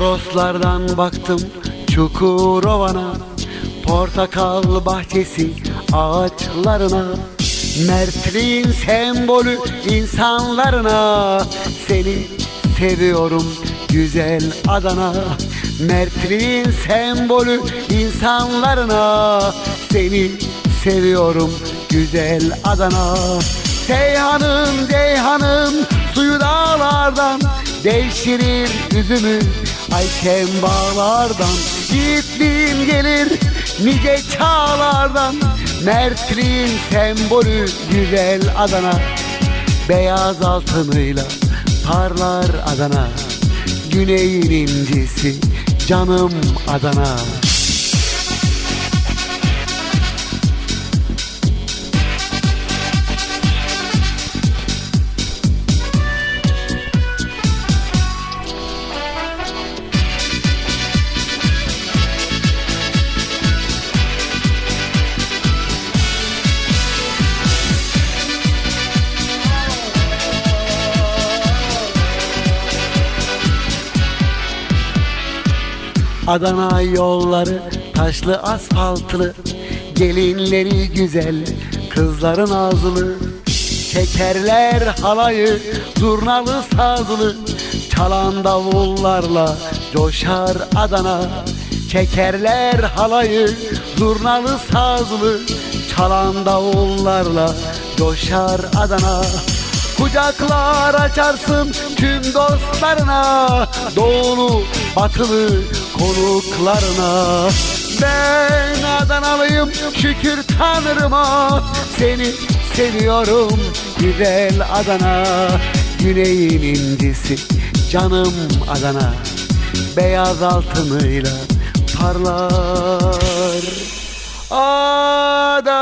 Toroslardan baktım Çukurova'na Portakal bahçesi ağaçlarına Mertliğin sembolü insanlarına. Seni seviyorum güzel Adana Mertliğin sembolü insanlarına. Seni seviyorum güzel Adana. Seyhanım Ceyhanım suyu dağlardan Devşirir üzümü Ayşem bağlardan Yiğitliğim gelir. Nice çağlardan Mertliğin sembolü güzel Adana. Beyaz altınıyla parlar Adana. Güneyin incisi canım Adana Adana yolları taşlı asfaltlı Gelinleri güzel kızların ağzılı Çekerler halayı zurnalı sazlı Çalan davullarla coşar Adana. Çekerler halayı zurnalı sazlı Çalan davullarla coşar Adana. Kucaklar açarsın tüm dostlarına Doğulu batılı konuklarına. Ben Adanalıyım şükür Tanrıma. Seni seviyorum güzel Adana. Güneyin incisi canım Adana. Beyaz altınıyla parlar. Adana